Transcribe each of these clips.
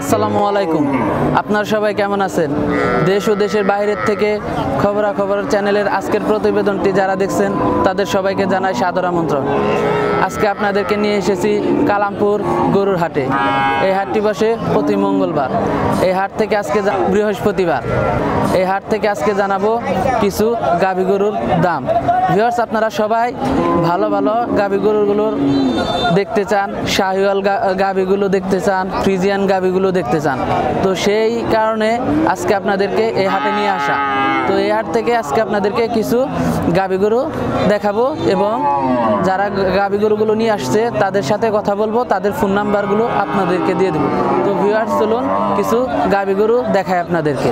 আসসালামু আলাইকুম। আপনারা সবাই কেমন আছেন? দেশ ও দেশের বাইরের থেকে খবরাখবর চ্যানেলের আজকের প্রতিবেদনটি যারা দেখছেন, তাদের সবাইকে জানাই সাদর আমন্ত্রণ। আজকে আপনাদেরকে নিয়ে এসেছি কালামপুর গরুর হাটে। এই হাটটি বসে প্রতি মঙ্গলবার। এই হাট থেকে আজকে বৃহস্পতিবার। এই হাট থেকে আজকে জানাব কিছু গাভী গরুর দাম। ভিউয়ার্স আপনারা সবাই ভালো ভালো গাভী গরুগুলোর দেখতে চান, শাহিওয়াল গাভীগুলো দেখতে চান, ফ্রিজিয়ান গাভীগুলো দেখতে চান। তো সেই কারণে আজকে আপনাদেরকে এই হাটে নিয়ে আসা। তো এই হাট থেকে আজকে আপনাদেরকে কিছু গাভী গরু দেখাবো এবং যারা গাভী গরুগুলো নিয়ে আসছে, তাদের সাথে কথা বলব, তাদের ফোন নাম্বারগুলো আপনাদেরকে দিয়ে দেবো। তো ভিউয়ার্স চলুন কিছু গাভী গরু দেখায় আপনাদেরকে।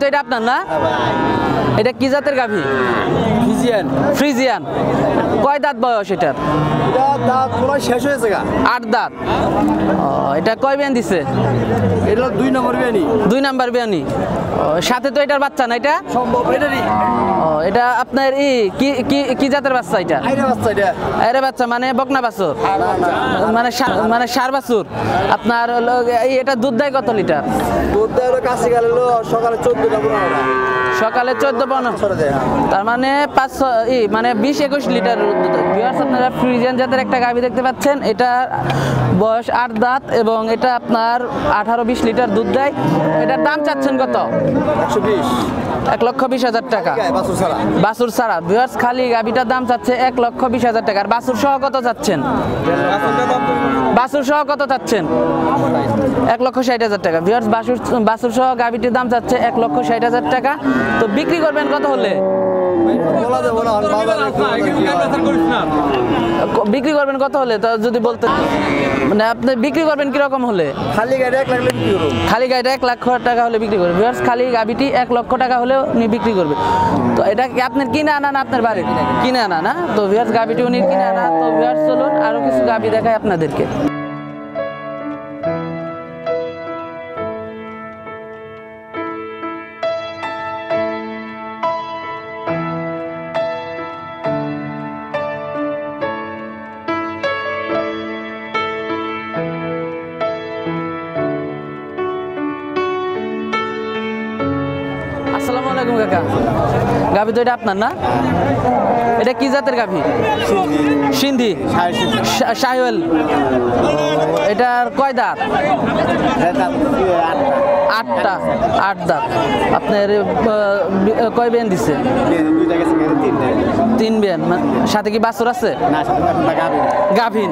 তো এটা আপনার না? এটা কি জাতের গাভী? ফ্রিজিয়ান। ফ্রিজিয়ান। কয় দাঁত বয়স এটার? এটা দাঁত পুরো শেষ হয়েছে গা। আট দাঁত। এটা কয় বিয়ান দিছে? এটা দুই নম্বর বিয়ানি। দুই নাম্বার বিয়ানি। সাথে তো এটার বাচ্চা না এটা? সম্ভব এটারই। এটা আপনার ই কি কি কি জাতের বাচ্চা এটা? আরে বাচ্চা মানে বকনা বাছুর? মানে মানে সার বাছুর। আপনার এটা দুধ দেয় কত লিটার? দুধ দেয় গেল সকালে চোদ্দটা পনেরোটা সকালে চোদ্দ পনেরো? হ্যাঁ। তার মানে পাঁচ ই মানে বিশ একুশ লিটার দুধ আপনারা ফ্রিজিয়ান জাতের একটা গাভী দেখতে পাচ্ছেন। এটা বয়স আট দাঁত এবং এটা আপনার আঠারো বিশ লিটার দুধ দেয়। এটার দাম চাচ্ছেন কত? এক লক্ষ বিশ হাজার টাকা। বাসুর ছাড়া। ভিউয়ার্স খালি গাভিটার দাম চাচ্ছে এক লক্ষ বিশ হাজার টাকা। আর বাসুর সহ কত চাচ্ছেন? বাসুর সহ কত চাচ্ছেন? এক লক্ষ ষাট হাজার টাকা। ভিউয়ার্স বাসুর বাসুর সহ গাভিটির দাম চাচ্ছে এক লক্ষ ষাট হাজার টাকা। তো বিক্রি করবেন কত হলে? বিক্রি করবেন কত হলে? তা যদি বলতে মানে আপনি বিক্রি করবেন কীরকম হলে? খালি গাড়ি এক লাখ খালি গাড়িটা এক লাখ টাকা হলে বিক্রি করবে ভিউয়ার্স খালি গাভিটি এক লক্ষ টাকা হলেও উনি বিক্রি করবে। তো এটা কি আপনার কিনে আনা না আপনার বাড়ির? কিনে আনা না? তো ভিউয়ার্স গাভিটি উনি কিনে আনা। তো ভিউয়ার্স চলুন আরও কিছু গাভি দেখায় আপনাদেরকে। আসসালামু আলাইকুম, কাকা। গাভি তো এটা আপনার না? এটা কি জাতের গাভি? সিন্ধি। শাহিওয়াল। এটার কয় দাঁত। আটটা আট দাঁত। আপনার কয় বেন দিছে? তিন বেন সাথে কি বাছুর আছে? গাভিন।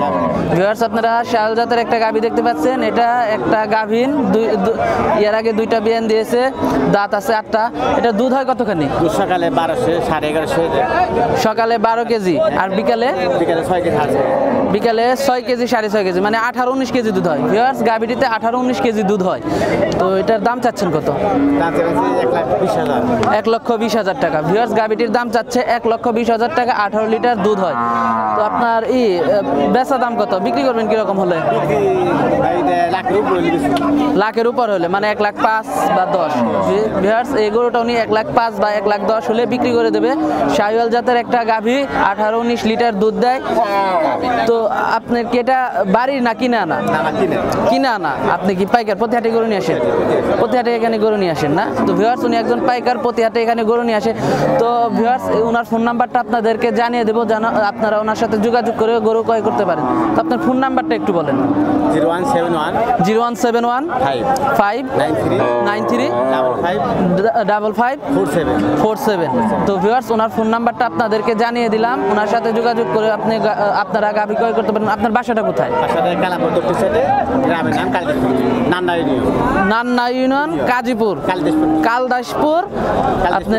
ভিউয়ার্স আপনারা শাল জাতের একটা গাভি দেখতে পাচ্ছেন। এটা একটা গাভিন দুই এর আগে দুইটা বিয়ান দিয়েছে দাঁত আছে আটটা। এটা দুধ হয় কতখানি? সকালে বারোশো সাড়ে এগারোশো সকালে বারো কেজি আর বিকালে? বিকালে ছয় কেজি আছে। বিকালে ছয় কেজি সাড়ে ছয় কেজি মানে আঠারো উনিশ কেজি দুধ হয়। ভিউয়ার্স গাভিটিতে আঠারো উনিশ কেজি দুধ হয়। তো এটার দাম চাচ্ছেন কত? এক লক্ষ বিশ হাজার টাকা। ভিউয়ার্স গাভিটির দাম চাচ্ছে এক লক্ষ বিশ হাজার টাকা আঠারো লিটার দুধ হয়। তো আপনার ই বেচা দাম কত? বিক্রি করবেন কীরকম হলে? লাখের উপরে হলে মানে এক লাখ পাঁচ বা দশ। ভিউয়ার্স এই গরুটা উনি এক লাখ পাঁচ বা এক লাখ দশ হলে বিক্রি করে দেবে। শাহিওয়াল জাতের একটা গাভী আঠারো উনিশ লিটার দুধ দেয়। তো আপনার কি এটা বাড়ির না কিনে আনা? আমার কিনে। আনা। আপনি কি পাইকার প্রতি হাটে গরু নিয়ে আসেন? প্রতি হাটে এখানে গরু নিয়ে আসেন না? তো ভিউয়ার্স উনি একজন পাইকার প্রতি হাটে এখানে গরু নিয়ে আসে। তো ভিউয়ার্স ওনার ফোন নাম্বারটা আপনাদেরকে জানিয়ে দেবো যেন আপনারা ওনার সাথে যোগাযোগ করে গরু ক্রয় করতে পারেন। তো আপনার ফোন নাম্বারটা একটু বলেন। Zero one seven one zero one seven one five five nine three nine three double five double five four seven four seven. তো ভিউয়ার্স ওনার ফোন নাম্বারটা আপনাদেরকে জানিয়ে দিলাম। ওনার সাথে যোগাযোগ করে আপনি আপনারা গাভি ক্রয় করতে পারেন আপনার বাসাটা কোথায়? বাসাতে কালাপুর দক্ষিণ সাইডে গ্রামের নাম কালকে নান্না ইউনিয়ন কাজীপুর কালদাসপুর আপনি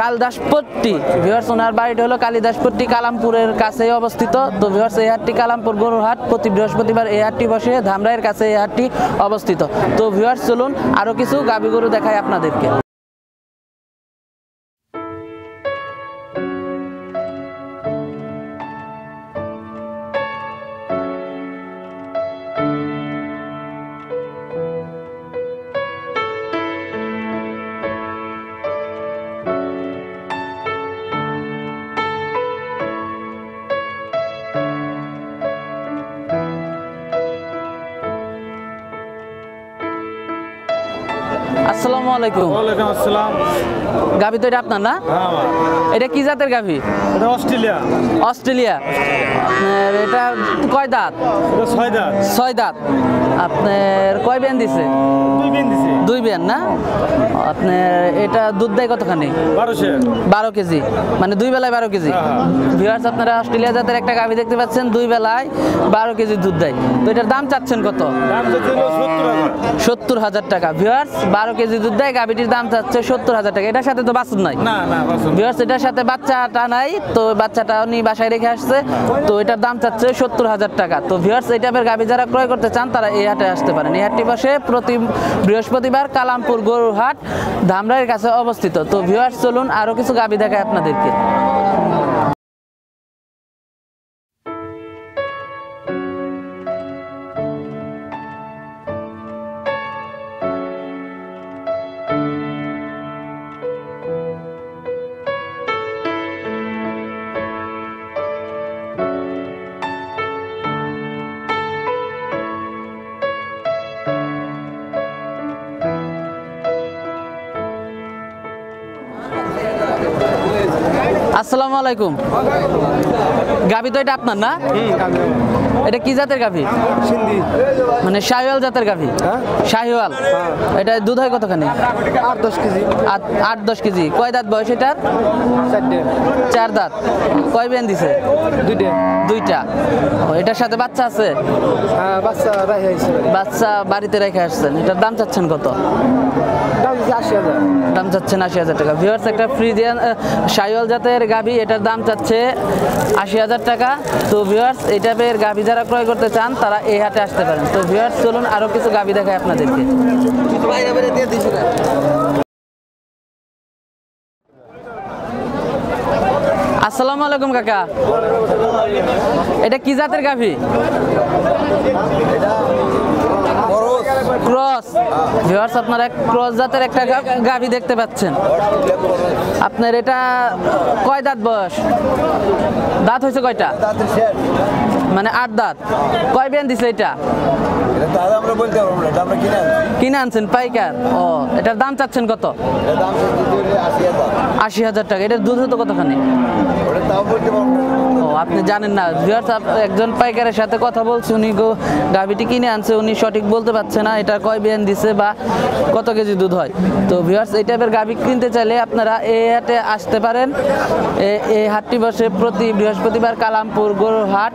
কালদাসপট্টি। ভিউয়ার্স ওনার বাড়িটা হলো কালিদাসপট্টি কালামপুরের কাছে অবস্থিত। তো ভিউয়ার্স এই হাটটি কালামপুর গরুরহাট। প্রতি বৃহস্পতিবার এই হাটটি বসে। ধামরাইয়ের কাছে এই হাটটি অবস্থিত। তো ভিউয়ার্স চলুন আরও কিছু গাবি গরু দেখায় আপনাদেরকে। আসসালামু আলাইকুম। ওয়ালাইকুম আসসালাম। গাভি তো এটা আপনার না? হ্যাঁ এটা কি জাতের গাভি? এটা অস্ট্রেলিয়া। অস্ট্রেলিয়া। এটা কয় দাঁত? এটা ছয় দাঁত। ছয় দাঁত। আপনার কয় বিয়ান দিছে? দুই বিন দিছে। দুই বিয়ান না? আপনার এটা দুধ দেয় কতখানি? বারো কেজি। মানে দুই বেলায় বারো কেজি। হ্যাঁ। ভিউয়ার্স আপনারা অস্ট্রেলিয়া জাতের একটা গাভি দেখতে পাচ্ছেন দুই বেলায় বারো কেজি দুধ দেয়। তো এটার দাম চাচ্ছেন কত? সত্তর হাজার। টাকা। ভিউয়ার্স বারো কেজি দুধ দেয় গাভিটির দাম চাচ্ছে সত্তর হাজার টাকা। এটার সাথে তো বাছুর নাই? ভিউয়ার্স এটার সাথে বাচ্চাটা নাই তো বাচ্চাটা উনি বাসায় রেখে আসছে। তো এটার দাম চাচ্ছে সত্তর হাজার টাকা। তো ভিউয়ার্স এই টাইপের গাভি যারা ক্রয় করতে চান তারা এই হাটে আসতে পারেন। এই বসে প্রতি বৃহস্পতিবার কালামপুর গরুহাট ধামরাইয়ের কাছে অবস্থিত। তো ভিউয়ার্স চলুন আরও কিছু গাবি দেখায় আপনাদেরকে। আসসালামু আলাইকুম। গাভি তো এটা আপনার না? এটা কি জাতের গাভি? মানে শাহিওয়াল জাতের গাভি? হ্যাঁ? শাহিওয়াল। এটা দুধ হয় কতখানি? আট দশ কেজি। আট দশ কেজি। কয় দাঁত বয়স এটার? চার দাঁত। কয় বেন দিছে? দুইটে। দুইটা। এটার সাথে বাচ্চা আছে? হ্যাঁ বাচ্চা বাড়িতে রেখে আসছেন। এটার দাম চাচ্ছেন কত? দাম চাচ্ছেন আশি হাজার টাকা। ভিউয়ার্স একটা ফ্রিজিয়ান সাইওয়াল জাতের গাভি এটার দাম চাচ্ছে আশি হাজার টাকা। তো ভিউয়ার্স এই টাইপের গাভি যারা ক্রয় করতে চান, তারা এই হাটে আসতে পারেন। তো ভিউয়ার্স চলুন আরও কিছু গাভি দেখায় আপনাদেরকে। আসসালামু আলাইকুম কাকা। এটা কি জাতের গাভি? ক্রস। ভিউয়ার্স আপনারা ক্রস জাতের একটা গাভি দেখতে পাচ্ছেন। আপনার এটা কয় দাঁত বয়স? দাঁত হয়েছে কয়টা? মানে আট দাঁত। কয় বিয়ান দিছে এটা? কিনে আনছেন, পাইকার? ও, এটার দাম চাচ্ছেন কত? আশি হাজার টাকা। এটার দুধ হতো কতখানি? আপনি জানেন না ভিউয়ার্স একজন পাইকারের সাথে কথা বলছে, উনি গো গাভিটি কিনে আনছে, উনি সঠিক বলতে পারছে না, এটা কয় বিয়ান দিছে বা কত কেজি দুধ হয়। তো ভিউয়ার্স এই টাইপের গাভি কিনতে চাইলে আপনারা এই হাটে আসতে পারেন। এই হাটটি বসে প্রতি বৃহস্পতিবার কালামপুর গরুর হাট